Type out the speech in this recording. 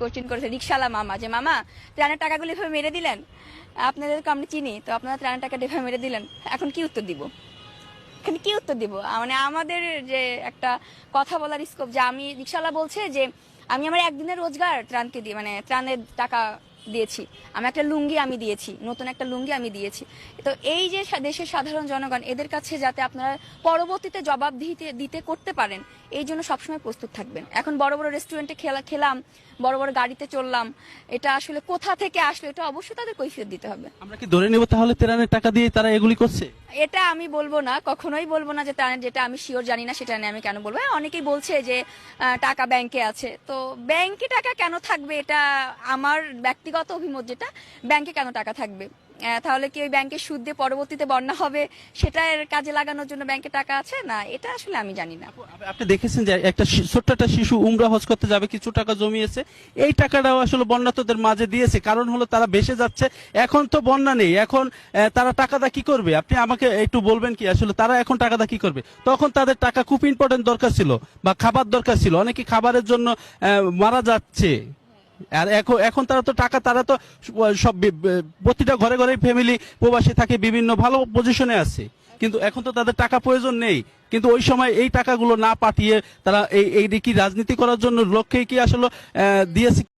Question করেছে রিক্সালা মামা যে, মামা, ত্রাণের টাকাগুলো এভাবে মেরে দিলেন? আপনাদেরকে আমি চিনি, তো আপনারা ত্রাণের টাকা এভাবে মেরে দিলেন। এখন কি উত্তর দিব? এখানে কি উত্তর দিব? মানে আমাদের যে একটা কথা বলার স্কোপ যে আমি রিক্সালা বলছে যে, আমি আমার একদিনের রোজগার ত্রাণকে দিই মানে ত্রাণের টাকা দিয়েছি। আমি একটা লুঙ্গি আমি দিয়েছি নতুন একটা লুঙ্গি আমি দিয়েছি। তো এই যে দেশের সাধারণ জনগণ এদের কাছে যাতে আপনারা পরবর্তীতে জবাব দিতে দিতে করতে পারেন এই জন্য সবসময় প্রস্তুত থাকবেন। এখন বড় বড় রেস্টুরেন্টে খেলা খেলাম বড় বড় গাড়িতে চললাম এটা আসলে কোথা থেকে আসলো এটা অবশ্যই তাদের কৈফিয়ত দিতে হবে। আমরা কি ধরে নেব তাহলে তেরানের টাকা দিয়ে তারা এগুলি করছে? এটা আমি বলব না কখনোই বলব না যে তা- যেটা আমি শিওর জানি না সেটা নিয়ে আমি কেন বলব। হ্যাঁ, অনেকেই বলছে যে টাকা ব্যাংকে আছে। তো ব্যাংকে টাকা কেন থাকবে এটা আমার ব্যক্তিগত অভিমত যেটা, ব্যাংকে কেন টাকা থাকবে? তাহলে কি ওই ব্যাংকের সুদ দিয়ে পরবর্তীতে বন্যা হবে? সেটার কাজে লাগানোর জন্য ব্যাংকে টাকা আছে? না, এটা আসলে আমি জানি না। আপনি দেখেছেন যে একটা ছোট্ট একটা শিশু উমরা হজ করতে যাবে, কিছু টাকা জমিয়েছে। এই টাকাটাও আসলে বন্যাতদের মাঝে দিয়েছে। কারণ হলো তারা বেসে যাচ্ছে। এখন তো বন্যা নেই। এখন তারা টাকাটা কি করবে? আপনি আমাকে একটু বলবেন কি, আসলে তারা এখন টাকাটা কি করবে? তখন তাদের টাকা খুব ইম্পর্টেন্ট দরকার ছিল, বা খাবার দরকার ছিল। অনেকে খাবারের জন্য মারা যাচ্ছে। আর এখন এখন তারা তো টাকা, তারা তো সব প্রতিটা ঘরে ঘরে ফ্যামিলি প্রবাসী থাকে, বিভিন্ন ভালো পজিশনে আছে। কিন্তু এখন তো তাদের টাকা প্রয়োজন নেই। কিন্তু ওই সময় এই টাকাগুলো না পাঠিয়ে তারা এই এই কি রাজনীতি করার জন্য লক্ষ্যে কি আসলে দিয়েছে